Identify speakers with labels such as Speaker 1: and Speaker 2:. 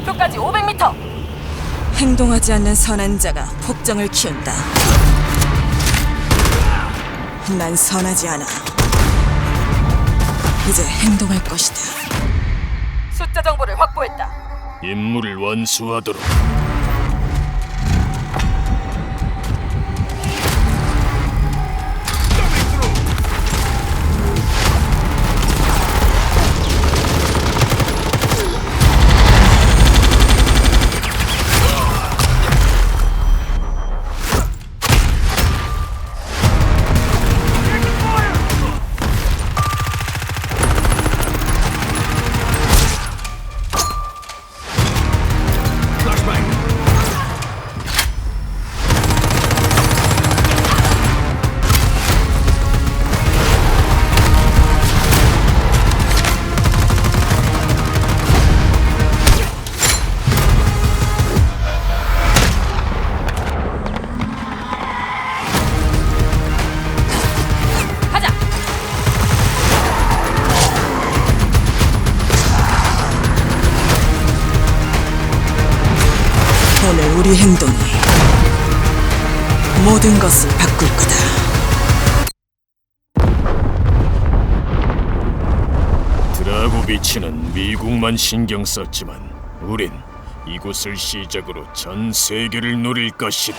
Speaker 1: 목표까지 500m. 행동하지 않는 선한 자가 폭정을 키운다. 난 선하지 않아. 이제 행동할 것이다. 숫자 정보를 확보했다.
Speaker 2: 임무를 완수하도록.
Speaker 1: 우리 행동이 모든 것을 바꿀 거다.
Speaker 2: 드라고비치는 미국만 신경 썼지만 우린 이곳을 시작으로 전 세계를 노릴 것이다.